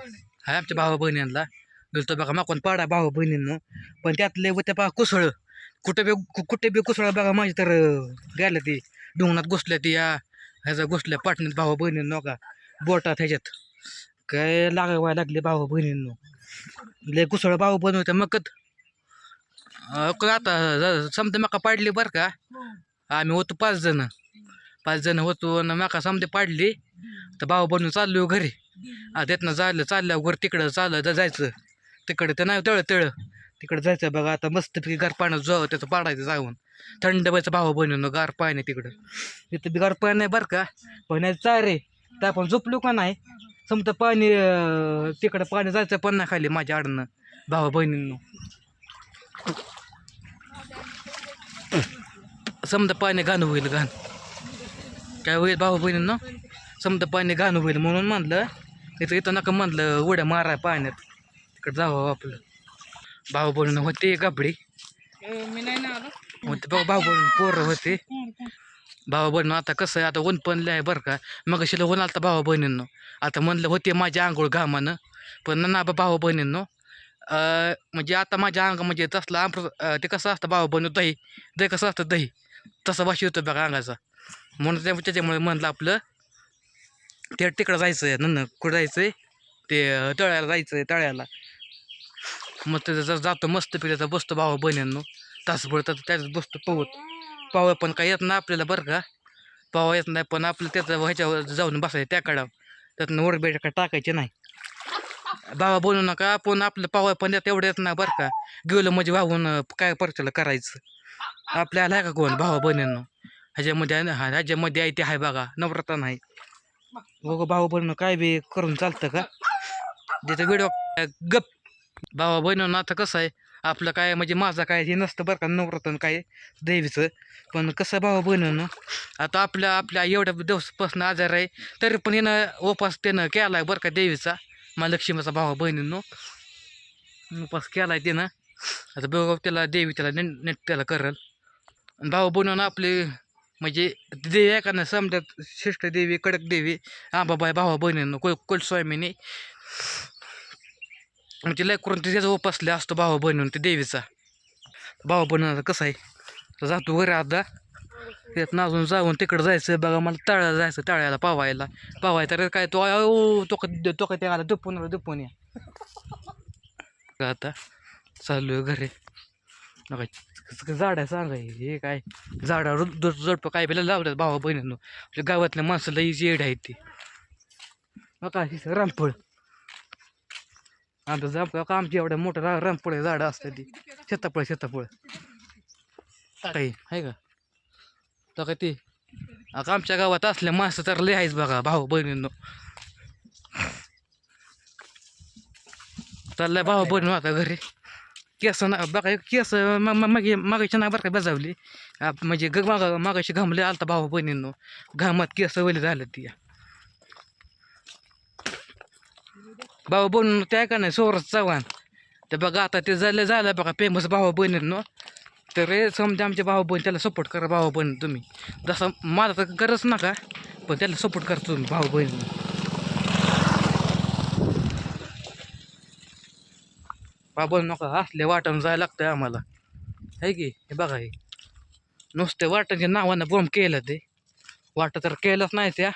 हाय आमच्या भावा बहिणींना गेलतो बघा माकून पाडा भावा बहिणींनो पण त्यातले होते पहा कुसळ. कुठे बी कु- कुठे बी कुसळ बघा माझी तर गेलं गेल्या ती डोंगणात घुसल्या ती या ह्याचा घुसल्या पाटण्यात भावा बहिणींनो का? बोटात ह्याच्यात. काय लागायला लागले भावा बहिणींनो लय कुसळ भाऊ बनवते मग आता समजा मका पाडली बरं का? आम्ही होतो पाच जण. पाच जण होतो आणि मका समजे पाडली तर भाऊ बनवून चाललो घरी. त्यातनं चाललं चालल्यावर तिकडं चाललं जायचं. तिकडं तर नाही तळ तळ तिकडं जायचं बघा आता मस्तपैकी गार पाण्यात जावं त्याचं पाडायचं जाऊन. थंड व्हायचं भाऊ बनवून गार पाणी तिकडं. तिथं बी गार पाणी नाही बरं का. पण नाही चारे तर आपण झोपलो का नाही? समजा पाणी तिकडं पाणी जायचं पण नाही खाली माझ्या आडनं. भावा बहिणींनो. समजा पाणी घाण होईल घाण. काय होईल भाऊ बहिणींनो? समजा पाणी घाण होईल म्हणून म्हणलं इथं इथं नका म्हणलं उड्या माराय पाण्यात. तिकडं जावं आपलं. भाऊ बहिण होते गाबडी मी नाही ना आलो. होते भाऊ भाऊ बहिण पोरं होते. भाऊ बहिण आता कसं आहे आता ऊन पणलं आहे बरं का. मग शिला ऊन आलं भाऊ बहिणींनो. आता म्हणलं होते माझ्या आंघोळ घामानं. पण ना बा भाऊ बहिणींनो म्हणजे आता माझ्या अंग म्हणजे तसलं आमचं ते कसं असतं भाऊ बहिणी दही. दही कसं असतं? दही. तसं वाशी होतं बघा अंगाचा. म्हणून त्या त्याच्यामुळे म्हणलं आपलं ते तिकडं जायचं आहे नन्न कुठं जायचं आहे ते तळ्याला जायचं आहे तळ्याला. मग त्याचा जातो मस्त पिल्याचा बसतो भावा बहिणींनो. तासभर तर त्याच बसतो पोहत. पावा पण काय येत ना आपल्याला बरं का? पावा येत नाही पण आपलं त्याचं ह्याच्यावर जाऊन बसायचं त्या काढावं त्यातनं वर काय टाकायचे नाही. बाबा बोलू नका पण आपलं पावा पण येत एवढं येत नाही बरं का? गेलं म्हणजे वाहून काय परच्याला करायचं? आपल्याला आहे का कोण भावा बहिणींनो? ह्याच्यामध्ये ना हा ह्याच्यामध्ये आहे ते आहे बघा नम्रता नाही. बघ भाऊ बहिण काय बी करून चालतं का? ज्याचा व्हिडिओ गप. भावा बहिणींनो आता कसं आहे आपलं काय म्हणजे माझं काय हे नसतं बरं का नवरतन काय देवीचं. पण कसं भावा बहिणींनो आता आपल्या आपल्या एवढ्या दिवसापासून आजार आहे तरी पण हिनं उपास त्यानं केला आहे बरं का देवीचा महालक्ष्मीचा भावा बहिणींनो. उपास केला आहे तिनं आता बघ त्याला देवी त्याला नेट त्याला करल. आणि भाऊ बनवून आपले म्हणजे देवी आहे का श्रेष्ठ देवी कडक देवी. आंबाबाई भावा बहिणीनं कुल कुलस्वामीनी म्हणजे लय करून ते त्याचा उपासले असतो भावा बहिणीनं ते देवीचा. भावा बहिणीचा कसं आहे? जातो घरी आता. त्यात अजून जाऊन तिकडं जायचं. बघा मला तळ्याला जायचं तळ्याला पावायला. पावाय तर काय तो तो तो काय ते आला त्याला दुपून दुपून या आता चालू आहे घरी. बघा झाड झाड सांगा हे काय? झाडावर जोडपं काय पहिला लावलं भावा बहिणींनो. आपल्या गावातल्या माणसाला ही जेड आहे ती. बघा ही रामफळ. आमचं जाम का आमची एवढ्या मोठं रा रामफळ झाडं असतात ती. शेताफळ शेताफळ. काही आहे का? तर काय ते आता आमच्या गावात असल्या माणसं तर लय आहेच बघा भाऊ बहिणींनो. चाललाय भाऊ बहिणी आता घरी. केस ना बघा केस मागे मागायची ना बरं का बजावली. म्हणजे ग माग मागाशी घामले आलता भाऊ बहिणींनो. घामात केस वली झालं ती. भाऊ बनून त्या का नाही सोरस चव्हाण. तर बघा आता ते झालं झालं बघा फेमस भाऊ बहिणींनो. तर रे समजा आमचे भाऊ बहीण त्याला सपोर्ट करा भाऊ बहीण तुम्ही. जसं माझा तर गरज नका पण त्याला सपोर्ट करा तुम्ही भाऊ बहीण बाबा नका असले वाटण जायला लागतंय आम्हाला. आहे की हे बघा हे. नुसते वाटांच्या नावानं बॉम्ब केलं ते. वाटं तर केलंच नाही त्या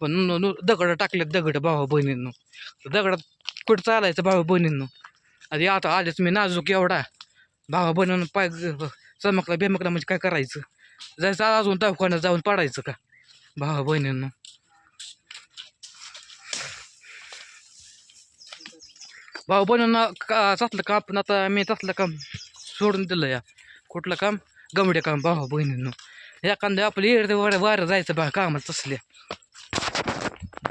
पण नु- दगड टाकले दगड भावा बहिणींनो. तर दगडात कुठं चालायचं भावा बहिणींनो? आधी आता आलेच मी नाजूक एवढा. भावा बहिणीनं पाय चमकला बेमकला म्हणजे काय करायचं? जायचं अजून दवाखान्यात जाऊन पाडायचं का? भावा बहिणींनो. भाऊ बहिणींना का तसलं काम पण आता मी तसलं काम सोडून दिलं या. कुठलं काम? गमडे काम भावा बहिणींनो. एखाद्या आपलं एरे वार वारं जायचं बघा कामाला तसल्या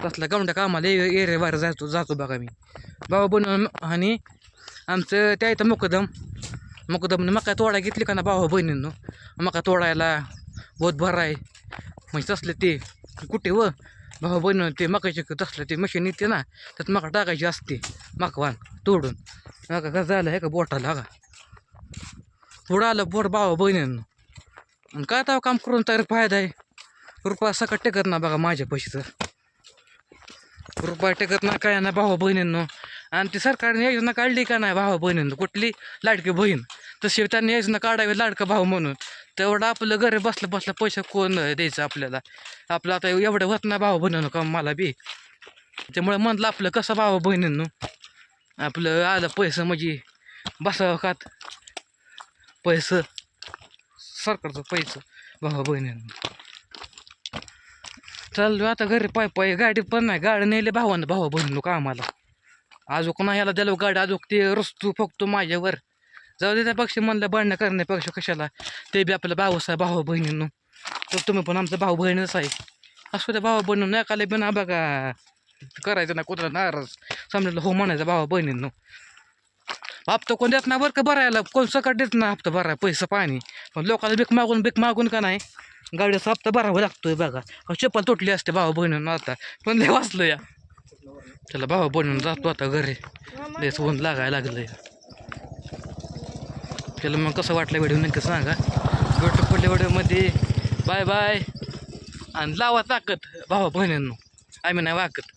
तसल्या गमड्या कामाला एरे वारं जायचो जातो बघा मी. भाऊ बहिण आणि आमचं त्या इथं मुकदम. मुकदमनं मका तोडा घेतली का ना भावा बहिणींनो? मका तोडायला बोध भराय. म्हणजे तसले ते. कुठे व? भाऊ बहिण ते मकाचे तसलं ते मशीन येते ना त्यात मका टाकायची असते मकवान तोडून. मका कसं झालं आहे का बोटाला का? पुढं आलं बोट भावा बहिणींनो. आणि काय तेव्हा काम करून तर फायदा आहे? रुपया सकाळ टेकत ना बघा माझ्या पैसे तर रुपया टेकत ना काय ना भावा बहिणींनो. आणि ती सरकारने योजना काढली का नाही भावा बहिणींनो? कुठली? लाडकी बहीण. तशी त्यांनी योजना काढावी लाडका भाऊ म्हणून. तेवढं आपलं घरी बसलं बसलं पैसे कोण द्यायचं आपल्याला? आपलं आता एवढं होत नाही भावा बहिणीनं का मला बी. त्यामुळे म्हणलं आपलं कसं भावा बहिणींनो? आपलं आलं पैसे म्हणजे बसावं खात पैसं सरकारचं पैसं भावा बहिणींनो. चाललो आता घरी पाय पाय गाडी पण नाही गाडी नेले भावानं भावा बहिणीनो का आम्हाला अजून नाही याला दिलं गाडी अजून ते रस्तू फक्त माझ्यावर. जाऊ दे त्या पक्षी म्हणलं भांडणं करण्यापेक्षा कशाला? ते बी आपलं भाऊच आहे भाऊ बहिणींनो. तर तुम्ही पण आमचं भाऊ बहिणच आहे. असू त्या भावा बहिणीनं एकाला बी ना बघा. करायचं ना कुठला नाराज. समजलं हो म्हणायचं भावा बहिणींनो. हप्ता कोण देत ना बरं का भरायला? कोण सकाळ देत ना हप्ता भराय पैसे पाणी. पण लोकांना बीक मागून बीक मागून का नाही? गाडीचा हप्ता भरावा लागतोय बघा. अहो, चप्पल तुटली असते भावा बहिणीनं आता. पण लय वाचलं या. त्याला भावा बहिणीनं जातो आता घरी. लयच ऊन लागायला लागलंय. त्याला मग कसं वाटलं व्हिडिओ नक्की सांगा. भेटू पुढल्या व्हिडिओमध्ये बाय बाय आणि लावा ताकद भावा बहिणींनो. आम्ही नाही वाकत.